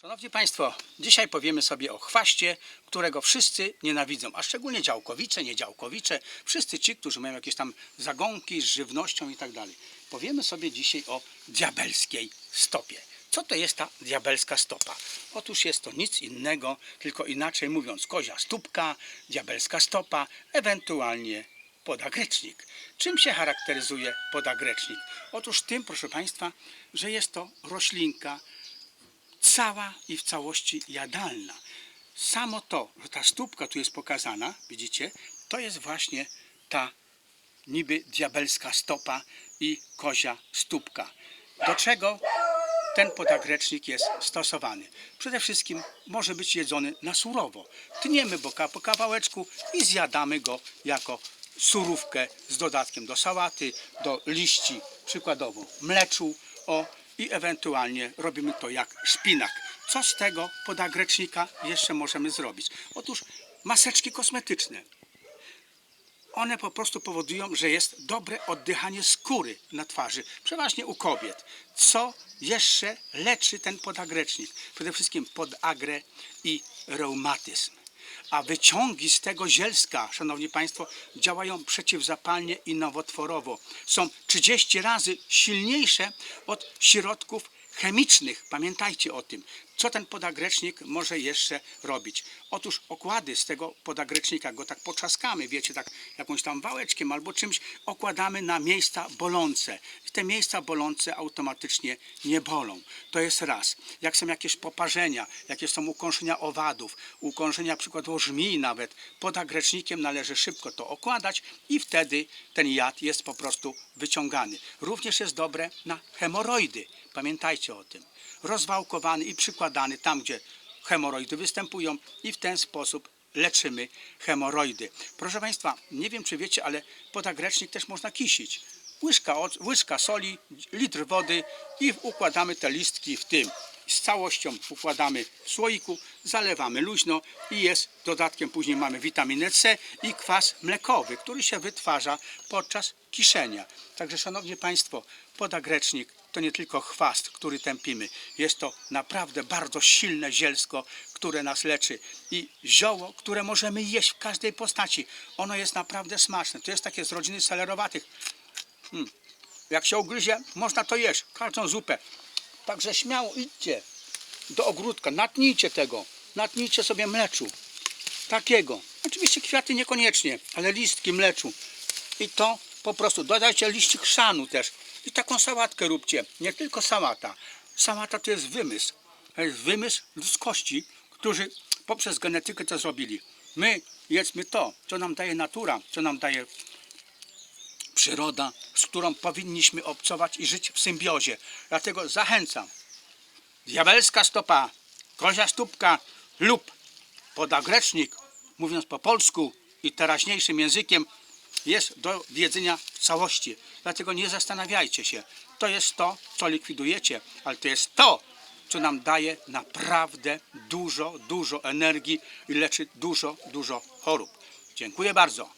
Szanowni Państwo, dzisiaj powiemy sobie o chwaście, którego wszyscy nienawidzą, a szczególnie działkowicze, niedziałkowicze, wszyscy ci, którzy mają jakieś tam zagonki z żywnością i tak dalej. Powiemy sobie dzisiaj o diabelskiej stopie. Co to jest ta diabelska stopa? Otóż jest to nic innego, tylko inaczej mówiąc, kozia stópka, diabelska stopa, ewentualnie podagrecznik. Czym się charakteryzuje podagrecznik? Otóż tym, proszę Państwa, że jest to roślinka, cała i w całości jadalna. Samo to, że ta stópka tu jest pokazana, widzicie, to jest właśnie ta niby diabelska stopa i kozia stópka. Do czego ten podagrecznik jest stosowany? Przede wszystkim może być jedzony na surowo. Tniemy boka po kawałeczku i zjadamy go jako surówkę z dodatkiem do sałaty, do liści, przykładowo mleczu, o i ewentualnie robimy to jak szpinak. Co z tego podagrecznika jeszcze możemy zrobić? Otóż maseczki kosmetyczne. One po prostu powodują, że jest dobre oddychanie skóry na twarzy, przeważnie u kobiet. Co jeszcze leczy ten podagrecznik? Przede wszystkim podagrę i reumatyzm. A wyciągi z tego zielska, szanowni państwo, działają przeciwzapalnie i nowotworowo. Są 30 razy silniejsze od środków chemicznych. Pamiętajcie o tym. Co ten podagrecznik może jeszcze robić? Otóż okłady z tego podagrecznika, go tak poczaskamy, wiecie, tak jakąś tam wałeczkiem albo czymś, okładamy na miejsca bolące. I te miejsca bolące automatycznie nie bolą. To jest raz. Jak są jakieś poparzenia, jakieś są ukąszenia owadów, ukąszenia przykładowo żmii nawet, podagrecznikiem należy szybko to okładać i wtedy ten jad jest po prostu wyciągany. Również jest dobre na hemoroidy. Pamiętajcie o tym rozwałkowany i przykładany tam, gdzie hemoroidy występują i w ten sposób leczymy hemoroidy. Proszę Państwa, nie wiem czy wiecie, ale podagrecznik też można kisić. Łyżka, łyżka soli, litr wody i układamy te listki w tym. Z całością układamy w słoiku, zalewamy luźno i jest dodatkiem później mamy witaminę C i kwas mlekowy, który się wytwarza podczas kiszenia. Także szanowni Państwo, podagrecznik to nie tylko chwast, który tępimy. Jest to naprawdę bardzo silne zielsko, które nas leczy. I zioło, które możemy jeść w każdej postaci. Ono jest naprawdę smaczne. To jest takie z rodziny selerowatych. Mm. Jak się ugryzie, można to jeść. Każdą zupę. Także śmiało idźcie do ogródka, natnijcie tego. Natnijcie sobie mleczu. Takiego. Oczywiście kwiaty niekoniecznie, ale listki mleczu. I to po prostu dodajcie liści chrzanu też. I taką sałatkę róbcie. Nie tylko sałata. Sałata to jest wymysł. To jest wymysł ludzkości, którzy poprzez genetykę to zrobili. My jedzmy to, co nam daje natura, co nam daje przyroda, z którą powinniśmy obcować i żyć w symbiozie. Dlatego zachęcam. Diabelska stopa, kozia stópka lub podagrecznik, mówiąc po polsku i teraźniejszym językiem, jest do jedzenia w całości. Dlatego nie zastanawiajcie się. To jest to, co likwidujecie, ale to jest to, co nam daje naprawdę dużo, dużo energii i leczy dużo, dużo chorób. Dziękuję bardzo.